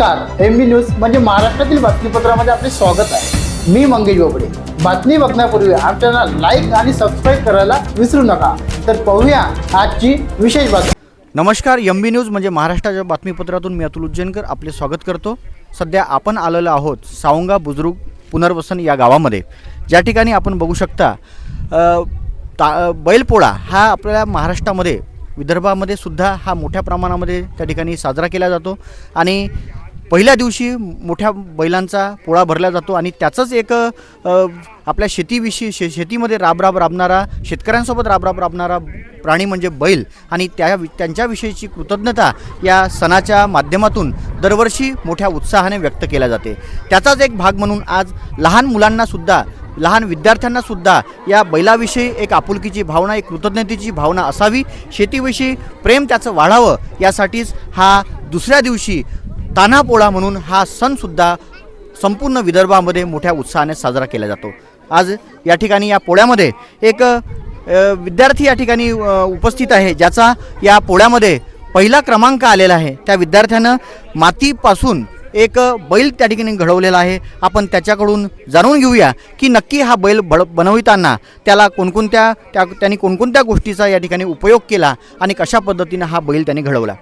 नमस्कार एम बी न्यूज म्हणजे महाराष्ट्रातील बातमीपत्रामध्ये आपले स्वागत आहे. मी मंगेश बोबडे. बातमी बघण्यापूर्वी आमच्या लाईक आणि सबस्क्राईब करायला विसरू नका. तर पाहूया आजची विशेष बातमी. नमस्कार एम बी न्यूज म्हणजे महाराष्ट्राच्या बातमीपत्रातून मी अतुल उज्जैनकर आपले स्वागत करतो. सध्या आपण आलेलो आहोत सावंगा बुजुर्ग पुनर्वसन या गावामध्ये. ज्या ठिकाणी आपण बघू शकता ता बैलपोळा हा आपल्या महाराष्ट्रामध्ये विदर्भामध्ये सुद्धा हा मोठ्या प्रमाणामध्ये त्या ठिकाणी साजरा केला जातो. आणि पहिल्या दिवशी मोठ्या बैलांचा पोळा भरला जातो आणि त्याचंच एक आपल्या शेतीविषयी शे शेतीमध्ये राबराब राबणारा शेतकऱ्यांसोबत राबराब राबणारा प्राणी म्हणजे बैल. आणि त्या त्यांच्याविषयीची कृतज्ञता या सणाच्या माध्यमातून दरवर्षी मोठ्या उत्साहाने व्यक्त केल्या जाते. त्याचाच एक भाग म्हणून आज लहान मुलांनासुद्धा लहान विद्यार्थ्यांनासुद्धा या बैलाविषयी एक आपुलकीची भावना एक कृतज्ञतेची भावना असावी. शेतीविषयी प्रेम त्याचं वाढावं यासाठीच हा दुसऱ्या दिवशी तान्हापोळा म्हणून हा सणसुद्धा संपूर्ण विदर्भामध्ये मोठ्या उत्साहाने साजरा केला जातो. आज या ठिकाणी या पोळ्यामध्ये एक विद्यार्थी या ठिकाणी उपस्थित आहे ज्याचा या पोळ्यामध्ये पहिला क्रमांक आलेला आहे. त्या विद्यार्थ्यानं मातीपासून एक बैल त्या ठिकाणी घडवलेला आहे. आपण त्याच्याकडून जाणून घेऊया की नक्की हा बैल बड बनविताना त्याला कोणकोणत्या त्या त्यांनी कोणकोणत्या गोष्टीचा या ठिकाणी उपयोग केला आणि कशा पद्धतीनं हा बैल त्यांनी घडवला.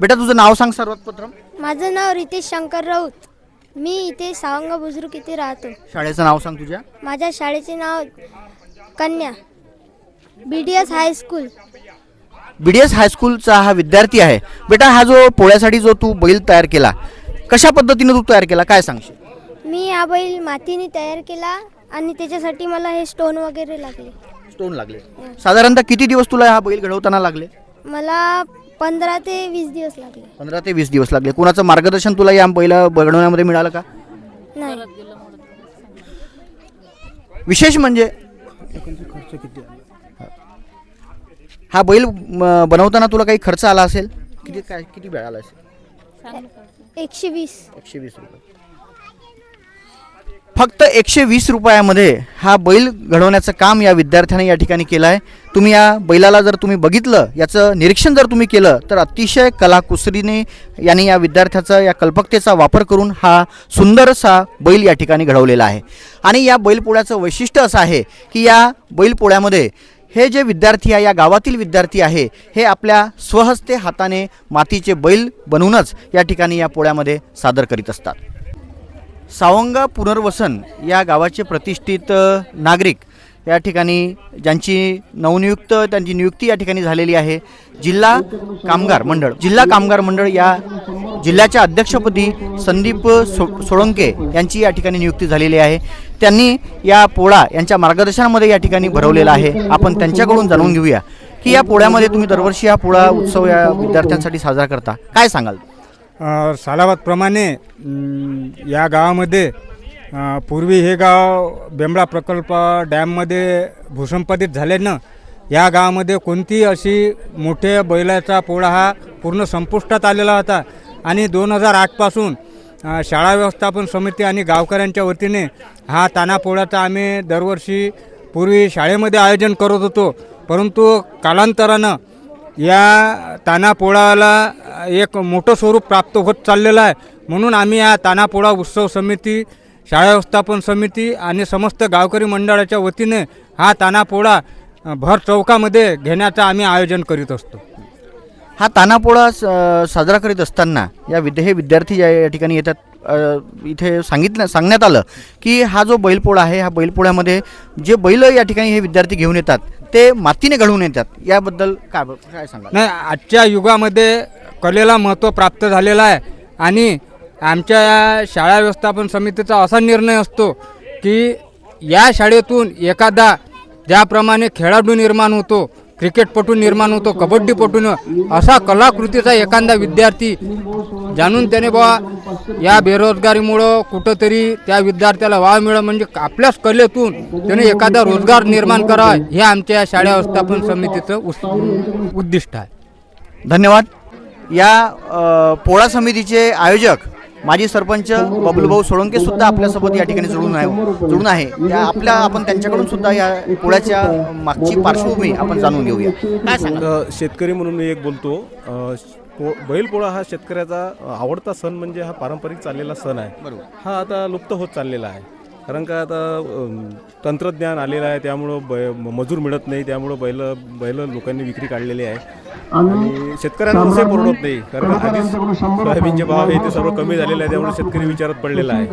बेटा तुझं नाव सांग सर्वात प्रथम. माझं नाव रितेश शंकर राऊत. मी इथे सावंगा बुजुर्ग इथे राहतो. शाळेचं नाव सांग तुझ्या. माझ्या शाळेचे नाव कन्या. B D S high school B D S हायस्कूलचा हा विद्यार्थी आहे. बेटा हा जो पोळ्यासाठी जो तू बैल तयार केला कशा पद्धतीनं तू तयार केला काय सांगशील? मी हा बैल मातीने तयार केला आणि त्याच्यासाठी मला हे स्टोन वगैरे लागले. स्टोन लागले. साधारणतः किती दिवस तुला हा बैल घडवताना लागले? मला पंधरा ते वीस दिवस लागले. पंधरा ते वीस दिवस लागले. कोणाचं मार्गदर्शन तुला या बैला बनवण्यामध्ये मिळालं का? नाही. विशेष म्हणजे? हा बैल म, बनवताना तुला काही खर्च आला असेल? किती काय किती वेळ आला असेल? एकशे वीस. एकशे वीस रुपये. फक्त एकशे वीस रुपयामध्ये हा बैल घडवण्याचं काम या विद्यार्थ्याने या ठिकाणी केलं आहे. तुम्ही या बैलाला जर तुम्ही बघितलं याचं निरीक्षण जर तुम्ही केलं तर अतिशय कलाकुसरीने यांनी या विद्यार्थ्याचा या कल्पकतेचा वापर करून हा सुंदरसा बैल या ठिकाणी घडवलेला आहे. आणि या बैलपोळ्याचं वैशिष्ट्य असं आहे की या बैलपोळ्यामध्ये हे जे विद्यार्थी आहे या गावातील विद्यार्थी आहे हे आपल्या स्वहस्ते हाताने मातीचे बैल बनवूनच या ठिकाणी या पोळ्यामध्ये सादर करीत असतात. सावंगा पुनर्वसन या गावाचे प्रतिष्ठित नागरिक या ठिकाणी ज्यांची नवनियुक्त त्यांची नियुक्ती या ठिकाणी झालेली आहे. जिल्हा कामगार मंडळ जिल्हा कामगार मंडळ या जिल्ह्याच्या अध्यक्षपदी संदीप सो सोळंके यांची या ठिकाणी नियुक्ती झालेली आहे. त्यांनी या पोळा यांच्या मार्गदर्शनामध्ये या ठिकाणी भरवलेला आहे. आपण त्यांच्याकडून जाणून घेऊया की या पोळ्यामध्ये तुम्ही दरवर्षी हा पोळा उत्सव या विद्यार्थ्यांसाठी साजरा करता. काय सांगाल? अ, या गावामध्ये पूर्वी हे गाव बेंबळा प्रकल्प डॅममध्ये भूसंपादित झाल्यानं या गावामध्ये कोणतीही अशी मोठे बैलाचा पोळा हा पूर्ण संपुष्टात आलेला होता. आणि दोन हजार आठपासून शाळा व्यवस्थापन समिती आणि गावकऱ्यांच्या वतीने हा ताना पोळ्याचा आम्ही दरवर्षी पूर्वी शाळेमध्ये आयोजन करत होतो. परंतु कालांतरानं या तानापोळाला एक मोठं स्वरूप प्राप्त होत चाललेलं आहे. म्हणून आम्ही या तानापोळा उत्सव समिती शाळा व्यवस्थापन समिती आणि समस्त गावकरी मंडळाच्या वतीने हा तानापोळा भर चौकामध्ये घेण्याचं आम्ही आयोजन करीत असतो. हा तानापोळा स- साजरा करीत असताना या विद्या हे विद्यार्थी या या ठिकाणी येतात इथे सांगितलं सांगण्यात आलं की हा जो बैलपोळा आहे हा बैलपोळ्यामध्ये जे बैल या ठिकाणी हे विद्यार्थी घेऊन येतात ते मातीने घडवून येतात. याबद्दल काय काय सांगा नाही आजच्या युगामध्ये कलेला महत्त्व प्राप्त झालेलं आहे आणि आमच्या या शाळा व्यवस्थापन समितीचा असा निर्णय असतो की या शाळेतून एखादा ज्याप्रमाणे खेळाडू निर्माण होतो क्रिकेटपटू निर्माण होतो कबड्डीपटून असा कलाकृतीचा एखादा विद्यार्थी जाणून त्याने बाबा या बेरोजगारीमुळं कुठंतरी त्या विद्यार्थ्याला वाव मिळं म्हणजे आपल्याच कलेतून त्याने एखादा रोजगार निर्माण करावा हे आमच्या या शाळा व्यवस्थापन समितीचं उद्दिष्ट आहे. धन्यवाद. या पोळा समितीचे आयोजक माजी सरपंच बबलूभाऊ सोळंके सुद्धा आपल्यासोबत या ठिकाणी जोडून आहे जोडून आहे. त्या आपल्या आपण त्यांच्याकडून सुद्धा या पोळ्याच्या मागची पार्श्वभूमी आपण जाणून घेऊया. काय सांगा शेतकरी म्हणून मी एक बोलतो. पो बैलपोळा हा शेतकऱ्याचा आवडता सण म्हणजे हा पारंपरिक चाललेला सण आहे. हा आता लुप्त होत चाललेला आहे. कारण का आता तंत्रज्ञान आलेलं आहे त्यामुळं बै मजूर मिळत नाही त्यामुळं बैल बैल लोकांनी विक्री काढलेली आहे. आणि शेतकऱ्यांना असे परवडत नाही कारण आधीच सोयाबीनचे भाव हे ते सर्व कमी झालेले आहे त्यामुळे शेतकरी विचारात पडलेला आहे.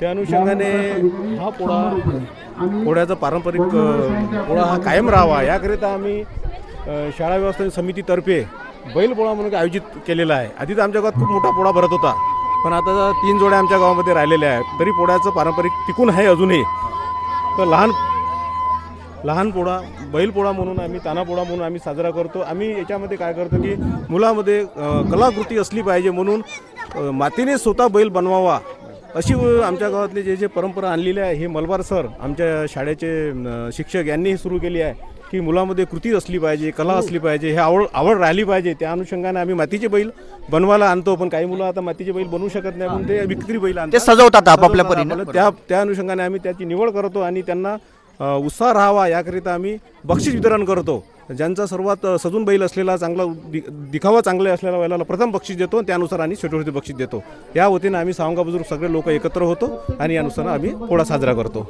त्या अनुषंगाने हा पोळा पोळ्याचा पारंपरिक पोळा हा कायम राहावा. याकरिता आम्ही शाळा व्यवस्थापन समितीतर्फे बैलपोळा म्हणून आयोजित केलेला आहे. आधी तर आमच्या गावात खूप मोठा पोळा भरत होता. पण आता तीन जोड्या आमच्या गावामध्ये राहिलेल्या आहेत. तरी पोळ्याचं पारंपरिक टिकून आहे अजूनही. तर लहान लहान पोळा बैलपोळा म्हणून आम्ही तानापोळा म्हणून आम्ही साजरा करतो. आम्ही याच्यामध्ये काय करतो की मुलामध्ये कलाकृती असली पाहिजे म्हणून मातीने स्वतः बैल बनवावा. अशी आमच्या गावातले जे जे परंपरा आणलेली आहे हे मलबार सर आमच्या शाळेचे शिक्षक यांनीही सुरू केली आहे. की मुलामध्ये कृती असली पाहिजे कला असली पाहिजे हे आवड आवड राहिली पाहिजे. त्या अनुषंगाने आम्ही मातीचे बैल बनवायला आणतो पण काही मुलं आता मातीचे बैल बनवू शकत नाही म्हणून ते विक्री बैल आणतात. ते सजवतात आपापल्या परीनं. त्या त्या अनुषंगाने आम्ही त्याची निवड करतो आणि त्यांना उत्साह राहावा याकरिता आम्ही बक्षीस वितरण करतो. ज्यांचा सर्वात सजून बैल असलेला चांगला दि दिखावा चांगले असलेल्या बैलाला प्रथम बक्षीस देतो त्यानुसार आणि छोटे छोटे बक्षीस देतो. या वतीनं आम्ही सावंगा बुजुर्ग सगळे लोक एकत्र होतो आणि यानुसार आम्ही पोळा साजरा करतो.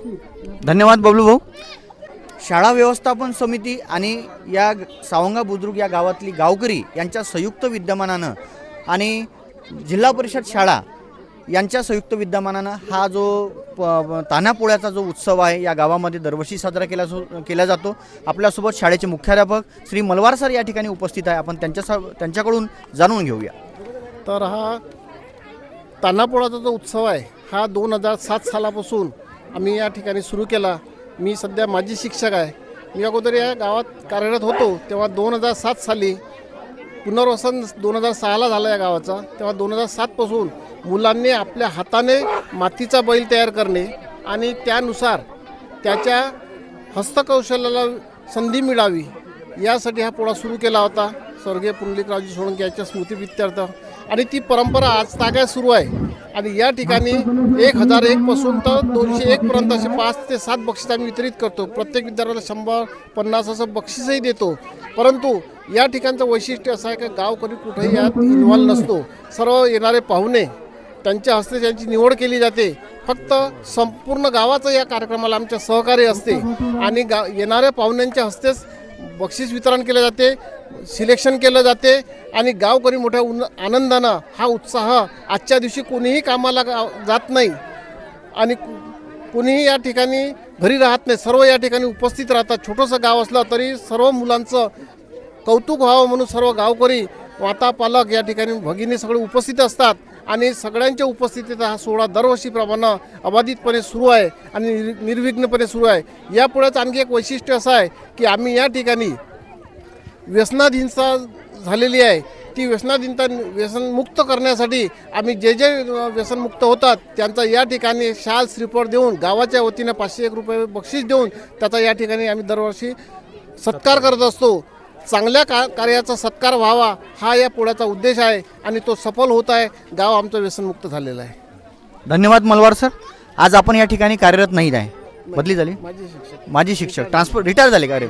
धन्यवाद बबलू भाऊ शाळा व्यवस्थापन समिती आणि या सावंगा बुद्रुक या गावातली गावकरी यांच्या संयुक्त विद्यमानानं आणि जिल्हा परिषद शाळा यांच्या संयुक्त विद्यमानानं हा जो प- तानापोळ्याचा तान्हापोळ्याचा जो उत्सव आहे या गावामध्ये दरवर्षी साजरा केला केला जातो. आपल्यासोबत शाळेचे मुख्याध्यापक श्री मलवार सर या ठिकाणी उपस्थित आहे. आपण त्यांच्या त्यांच्याकडून जाणून घेऊया. तर हा तान्हापोळाचा जो उत्सव आहे हा दोन हजार सात सालापासून आम्ही या ठिकाणी सुरू केला. मी सध्या माजी शिक्षक आहे. मी अगोदर या गावात कार्यरत होतो तेव्हा दोन हजार सात साली पुनर्वसन दोन हजार सहाला झालं या गावाचा. तेव्हा दोन हजार सातपासून मुलांनी आपल्या हाताने मातीचा बैल तयार करणे आणि त्यानुसार त्याच्या हस्तकौशल्याला संधी मिळावी यासाठी हा पोळा सुरू केला होता. स्वर्गीय पुंडलिकरावजी सोळंके यांच्या स्मृतिप्रित्यर्थ. आणि ती परंपरा आज ताग्यात सुरू आहे. आणि या ठिकाणी एक हजार एकपासून तर दोनशे एकपर्यंत असे पाच ते सात बक्षीस आम्ही वितरित करतो. प्रत्येक विद्यार्थ्याला शंभर पन्नास असं बक्षीसही देतो. परंतु या ठिकाणचं वैशिष्ट्य असं आहे की गावकरी कुठेही यात इन्व्हॉल्व नसतो. सर्व येणारे पाहुणे त्यांच्या हस्ते त्यांची निवड केली जाते. फक्त संपूर्ण गावाचं या कार्यक्रमाला आमच्या सहकार्य असते. आणि गा येणाऱ्या पाहुण्यांच्या हस्तेच बक्षीस वितरण केले जाते सिलेक्शन केलं जाते आणि गावकरी मोठ्या उन आनंदानं हा उत्साह आजच्या दिवशी कोणीही कामाला जात नाही आणि कोणीही या ठिकाणी घरी राहत नाही सर्व या ठिकाणी उपस्थित राहतात. छोटंसं गाव असलं तरी सर्व मुलांचं कौतुक व्हावं म्हणून सर्व गावकरी माता पालक या ठिकाणी भगिनी सगळे उपस्थित असतात. आणि सगळ्यांच्या उपस्थितीत हा सोहळा दरवर्षीप्रमाणे अबाधितपणे सुरू आहे आणि निर्विघ्नपणे सुरू आहे. यापुढेच आणखी एक वैशिष्ट्य असं आहे की आम्ही या ठिकाणी व्यसनाधीनता झालेली आहे. ती व्यसनाधीनता व्यसनमुक्त करण्यासाठी आम्ही जे जे व्यसनमुक्त होतात त्यांचा या ठिकाणी शाल श्रीफळ देऊन गावाच्या वतीनं पाचशे एक रुपये बक्षीस देऊन त्याचा या ठिकाणी आम्ही दरवर्षी सत्कार करत असतो. चांगल्या का कार्याचा सत्कार व्हावा हा या पोळ्याचा उद्देश आहे आणि तो सफल होत आहे गाव आमचं व्यसनमुक्त झालेलं आहे. धन्यवाद मलवार सर. आज आपण या ठिकाणी कार्यरत नाही आहे. बदली झाली? माझे शिक्षक. माजी शिक्षक. ट्रान्सफर रिटायर झाले का? अरे.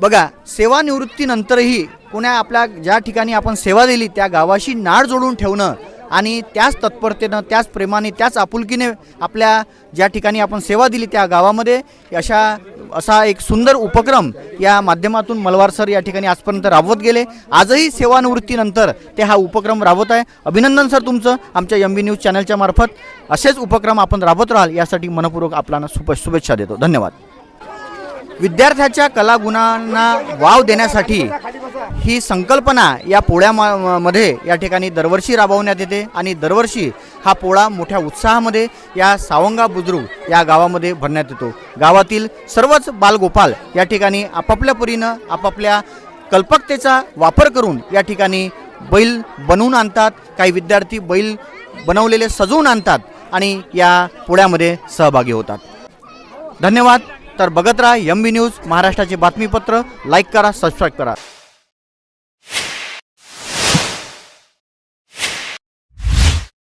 बघा सेवानिवृत्तीनंतरही कोण्या आपल्या ज्या ठिकाणी आपण सेवा दिली त्या गावाशी नाळ जोडून ठेवणं आणि त्याच तत्परतेनं त्याच प्रेमाने त्याच आपुलकीने आपल्या ज्या ठिकाणी आपण सेवा दिली त्या गावामध्ये अशा असा एक सुंदर उपक्रम या माध्यमातून मलवार सर या ठिकाणी आजपर्यंत राबवत गेले. आजही सेवानिवृत्तीनंतर ते हा उपक्रम राबवत आहे. अभिनंदन सर तुमचं आमच्या एम बी न्यूज चॅनलच्या मार्फत. असेच उपक्रम आपण राबवत राहाल यासाठी मनपूर्वक आपल्याला सुप शुभेच्छा देतो. धन्यवाद. विद्यार्थ्याच्या कलागुणांना वाव देण्यासाठी ही संकल्पना या पोळ्यामध्ये या ठिकाणी दरवर्षी राबवण्यात येते आणि दरवर्षी हा पोळा मोठ्या उत्साहामध्ये या सावंगा बुद्रुक या गावामध्ये भरण्यात येतो. गावातील सर्वच बालगोपाल या ठिकाणी आपापल्या परीनं आपापल्या कल्पकतेचा वापर करून या ठिकाणी बैल बनवून आणतात काही विद्यार्थी बैल बनवलेले सजवून आणतात आणि या पोळ्यामध्ये सहभागी होतात. धन्यवाद. तर बघत राहा एम बी न्यूज महाराष्ट्राचे बातमीपत्र. लाईक करा सबस्क्राईब करा.